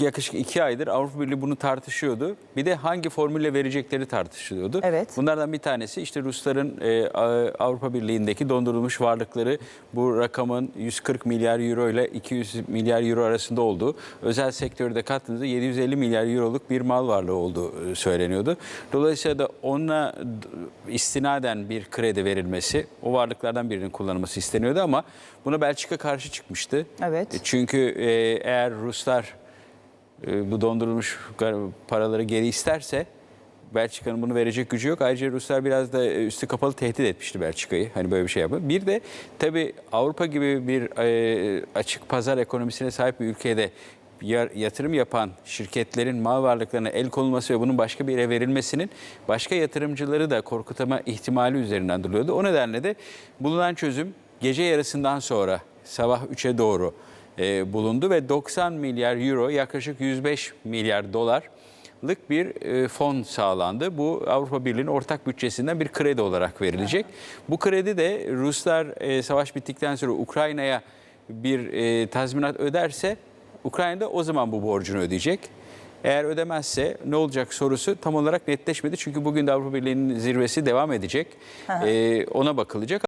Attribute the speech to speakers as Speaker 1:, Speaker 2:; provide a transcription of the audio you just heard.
Speaker 1: Yaklaşık iki aydır Avrupa Birliği bunu tartışıyordu. Bir de hangi formülle verecekleri tartışılıyordu.
Speaker 2: Evet.
Speaker 1: Bunlardan bir tanesi işte Rusların e, Avrupa Birliği'ndeki dondurulmuş varlıkları bu rakamın 140 milyar euro ile 200 milyar euro arasında olduğu. Özel sektörde kattığınızda 750 milyar euroluk bir mal varlığı olduğu e, söyleniyordu. Dolayısıyla da ona istinaden bir kredi verilmesi, o varlıklardan birinin kullanılması isteniyordu ama buna Belçika karşı çıkmıştı.
Speaker 2: Evet.
Speaker 1: E, Çünkü e, eğer Ruslar bu dondurulmuş paraları geri isterse Belçika'nın bunu verecek gücü yok. Ayrıca Ruslar biraz da e, üstü kapalı tehdit etmişti Belçika'yı. Hani böyle bir şey yapın. Bir de tabii Avrupa gibi bir e, açık pazar ekonomisine sahip bir ülkede ya- yatırım yapan şirketlerin mal varlıklarına el konulması ve bunun başka bir yere verilmesinin başka yatırımcıları da korkutma ihtimali üzerinden duruyordu. O nedenle de bulunan çözüm gece yarısından sonra sabah 3'e doğru e, bulundu ve 90 milyar euro yaklaşık 105 milyar dolarlık bir e, fon sağlandı. Bu Avrupa Birliği'nin ortak bütçesinden bir kredi olarak verilecek. Bu kredi de Ruslar e, savaş bittikten sonra Ukrayna'ya bir e, tazminat öderse Ukrayna da o zaman bu borcunu ödeyecek. Eğer ödemezse ne olacak sorusu tam olarak netleşmedi. Çünkü bugün de Avrupa Birliği'nin zirvesi devam edecek. E, ona bakılacak.